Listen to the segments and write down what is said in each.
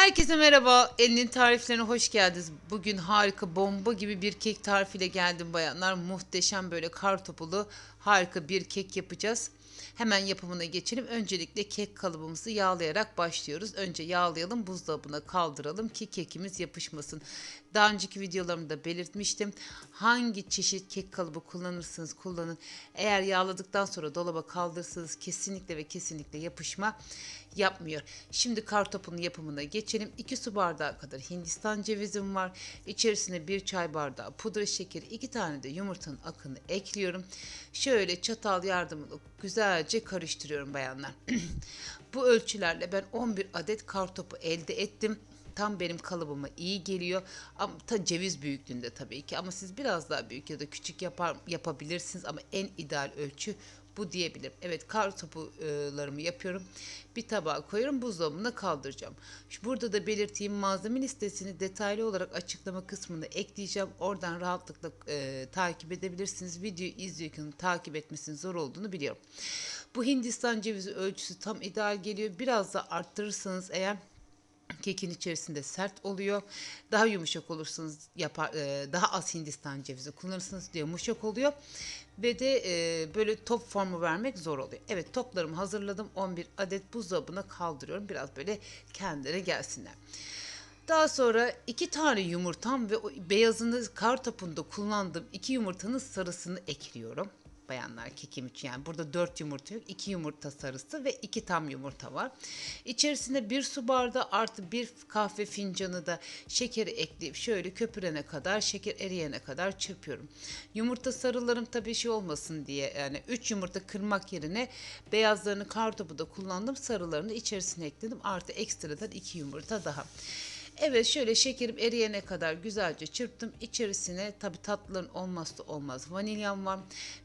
Herkese merhaba. Elinin tariflerine hoş geldiniz. Bugün harika bomba gibi bir kek tarifiyle geldim bayanlar. Muhteşem böyle kar topulu harika bir kek yapacağız. Hemen yapımına geçelim. Öncelikle kek kalıbımızı yağlayarak başlıyoruz. Önce yağlayalım, buzdolabına kaldıralım ki kekimiz yapışmasın. Daha önceki videolarımda belirtmiştim. Hangi çeşit kek kalıbı kullanırsınız kullanın. Eğer yağladıktan sonra dolaba kaldırırsanız kesinlikle ve kesinlikle yapışma yapmıyor. Şimdi kartopunun yapımına geçelim. 2 su bardağı kadar Hindistan cevizim var. İçerisine 1 çay bardağı pudra şekeri, 2 tane de yumurtanın akını ekliyorum. Şöyle çatal yardımıyla güzelce karıştırıyorum bayanlar. Bu ölçülerle ben 11 adet kartopu elde ettim. Tam benim kalıbıma iyi geliyor. Ama ta ceviz büyüklüğünde tabii ki. Ama siz biraz daha büyük ya da küçük yapar yapabilirsiniz ama en ideal ölçü bu diyebilirim. Evet kar topularımı yapıyorum. Bir tabağa koyuyorum buzdolabına kaldıracağım. Şu burada da belirttiğim malzeme listesini detaylı olarak açıklama kısmında ekleyeceğim. Oradan rahatlıkla e, takip edebilirsiniz. Videoyu izliyorken takip etmesinin zor olduğunu biliyorum. Bu Hindistan cevizi ölçüsü tam ideal geliyor. Biraz da arttırırsanız eğer kekin içerisinde sert oluyor. Daha yumuşak olursanız yapar, e, daha az Hindistan cevizi kullanırsınız diye yumuşak oluyor. Ve de e, böyle top formu vermek zor oluyor. Evet toplarımı hazırladım. 11 adet buzdolabına kaldırıyorum. Biraz böyle kendilerine gelsinler. Daha sonra iki tane yumurtam ve beyazını kar topunda kullandığım iki yumurtanın sarısını ekliyorum bayanlar kekim için. Yani burada 4 yumurta yok. 2 yumurta sarısı ve 2 tam yumurta var. İçerisine 1 su bardağı artı 1 kahve fincanı da şekeri ekleyip şöyle köpürene kadar, şeker eriyene kadar çırpıyorum. Yumurta sarılarım tabii şey olmasın diye yani 3 yumurta kırmak yerine beyazlarını kartopu da kullandım. Sarılarını içerisine ekledim. Artı ekstradan 2 yumurta daha. Evet şöyle şekerim eriyene kadar güzelce çırptım. İçerisine tabi tatlıların olmazsa olmaz vanilyam var.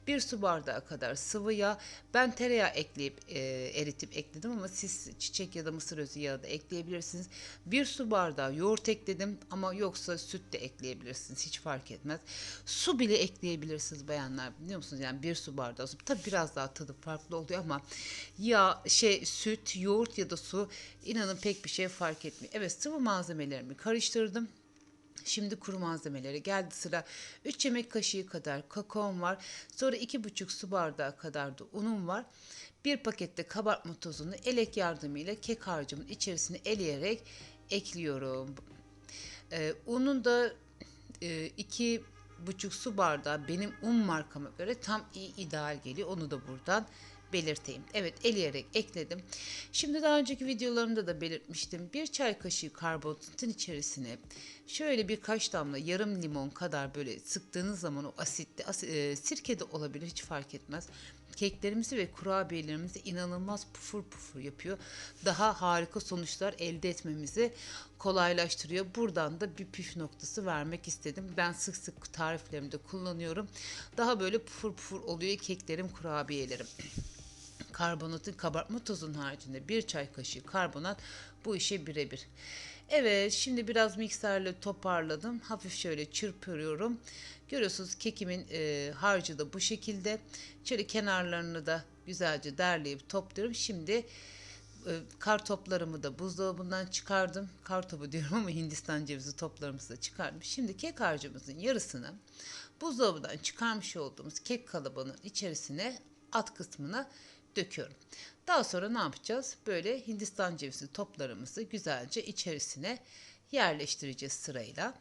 Bir su bardağı kadar sıvı yağ. Ben tereyağı ekleyip e, eritip ekledim ama siz çiçek ya da mısır özü yağı da ekleyebilirsiniz. Bir su bardağı yoğurt ekledim ama yoksa süt de ekleyebilirsiniz. Hiç fark etmez. Su bile ekleyebilirsiniz bayanlar biliyor musunuz? Yani bir su bardağı su. Tabi biraz daha tadı farklı oluyor ama ya şey süt, yoğurt ya da su inanın pek bir şey fark etmiyor. Evet sıvı malzemelerimi karıştırdım. Şimdi kuru malzemelere geldi sıra 3 yemek kaşığı kadar kakaom var. Sonra 2,5 su bardağı kadar da unum var. Bir pakette kabartma tozunu elek yardımıyla kek harcımın içerisine eleyerek ekliyorum. Ee, unun da e, iki buçuk su bardağı benim un markama göre tam iyi ideal geliyor. Onu da buradan belirteyim. Evet eleyerek ekledim. Şimdi daha önceki videolarımda da belirtmiştim. Bir çay kaşığı karbonatın içerisine şöyle birkaç damla yarım limon kadar böyle sıktığınız zaman o asitli as- e, sirke de olabilir hiç fark etmez. Keklerimizi ve kurabiyelerimizi inanılmaz pufur pufur yapıyor. Daha harika sonuçlar elde etmemizi kolaylaştırıyor. Buradan da bir püf noktası vermek istedim. Ben sık sık tariflerimde kullanıyorum. Daha böyle pufur pufur oluyor keklerim, kurabiyelerim karbonatın kabartma tozunun haricinde bir çay kaşığı karbonat bu işe birebir. Evet şimdi biraz mikserle toparladım. Hafif şöyle çırpıyorum. Görüyorsunuz kekimin e, harcı da bu şekilde. Şöyle kenarlarını da güzelce derleyip topluyorum. Şimdi e, kar toplarımı da buzdolabından çıkardım. Kar topu diyorum ama Hindistan cevizi toplarımızı da çıkardım. Şimdi kek harcımızın yarısını buzdolabından çıkarmış olduğumuz kek kalıbının içerisine alt kısmına döküyorum. Daha sonra ne yapacağız? Böyle Hindistan cevizi toplarımızı güzelce içerisine yerleştireceğiz sırayla.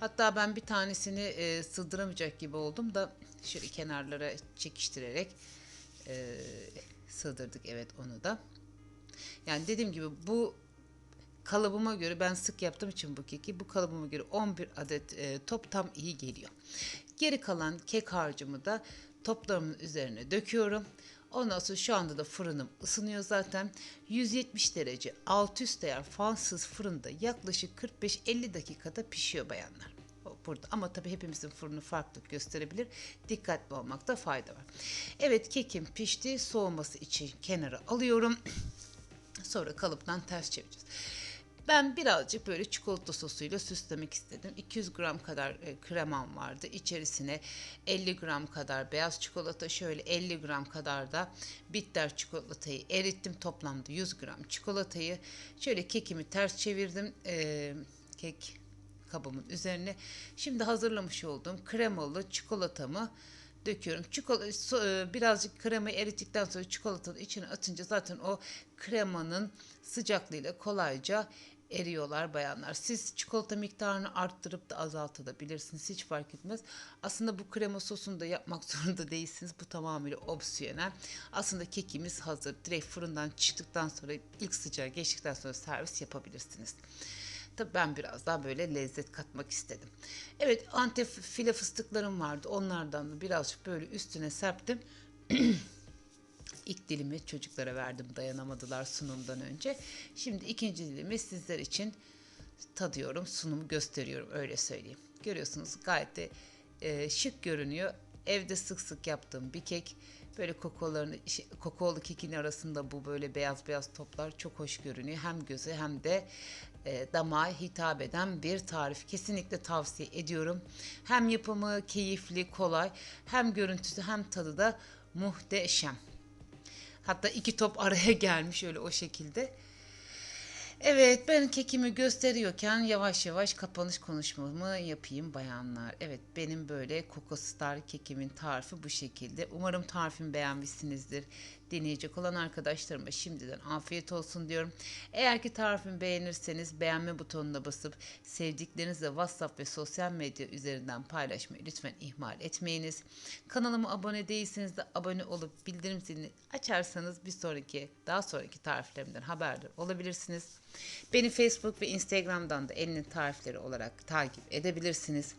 Hatta ben bir tanesini e, sığdıramayacak gibi oldum da şöyle kenarlara çekiştirerek e, sığdırdık evet onu da. Yani dediğim gibi bu kalıbıma göre ben sık yaptığım için bu keki bu kalıbıma göre 11 adet e, top tam iyi geliyor. Geri kalan kek harcımı da toplarımın üzerine döküyorum. Ondan sonra şu anda da fırınım ısınıyor zaten. 170 derece alt üst ayar fansız fırında yaklaşık 45-50 dakikada pişiyor bayanlar. Burada ama tabii hepimizin fırını farklı gösterebilir. Dikkatli olmakta fayda var. Evet kekim pişti. Soğuması için kenara alıyorum. Sonra kalıptan ters çevireceğiz. Ben birazcık böyle çikolata sosuyla süslemek istedim. 200 gram kadar e, kremam vardı. İçerisine 50 gram kadar beyaz çikolata, şöyle 50 gram kadar da bitter çikolatayı erittim. Toplamda 100 gram çikolatayı. Şöyle kekimi ters çevirdim. Ee, kek kabımın üzerine. Şimdi hazırlamış olduğum kremalı çikolatamı döküyorum. Çikolata, so- e, birazcık kremayı erittikten sonra çikolatanın içine atınca zaten o kremanın sıcaklığıyla kolayca eriyorlar bayanlar. Siz çikolata miktarını arttırıp da azaltabilirsiniz. Hiç fark etmez. Aslında bu krema sosunu da yapmak zorunda değilsiniz. Bu tamamıyla opsiyonel. Aslında kekimiz hazır. Direkt fırından çıktıktan sonra ilk sıcağı geçtikten sonra servis yapabilirsiniz. Tabii ben biraz daha böyle lezzet katmak istedim. Evet antep file fıstıklarım vardı. Onlardan da birazcık böyle üstüne serptim. İlk dilimi çocuklara verdim dayanamadılar sunumdan önce. Şimdi ikinci dilimi sizler için tadıyorum, sunumu gösteriyorum öyle söyleyeyim. Görüyorsunuz gayet de e, şık görünüyor. Evde sık sık yaptığım bir kek. Böyle kokoların, şey, kokoğlu kekin arasında bu böyle beyaz beyaz toplar çok hoş görünüyor. Hem göze hem de e, damağa hitap eden bir tarif. Kesinlikle tavsiye ediyorum. Hem yapımı keyifli, kolay, hem görüntüsü hem tadı da muhteşem. Hatta iki top araya gelmiş öyle o şekilde. Evet ben kekimi gösteriyorken yavaş yavaş kapanış konuşmamı yapayım bayanlar. Evet benim böyle Coco Star kekimin tarifi bu şekilde. Umarım tarifimi beğenmişsinizdir. Deneyecek olan arkadaşlarıma şimdiden afiyet olsun diyorum. Eğer ki tarifimi beğenirseniz beğenme butonuna basıp sevdiklerinizle WhatsApp ve sosyal medya üzerinden paylaşmayı lütfen ihmal etmeyiniz. Kanalıma abone değilseniz de abone olup bildirim zilini açarsanız bir sonraki daha sonraki tariflerimden haberdar olabilirsiniz. Beni Facebook ve Instagram'dan da elinin tarifleri olarak takip edebilirsiniz.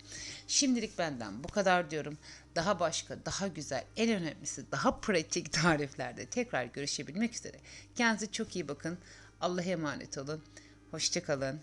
Şimdilik benden bu kadar diyorum. Daha başka, daha güzel, en önemlisi daha pratik tariflerde tekrar görüşebilmek üzere. Kendinize çok iyi bakın. Allah'a emanet olun. Hoşçakalın.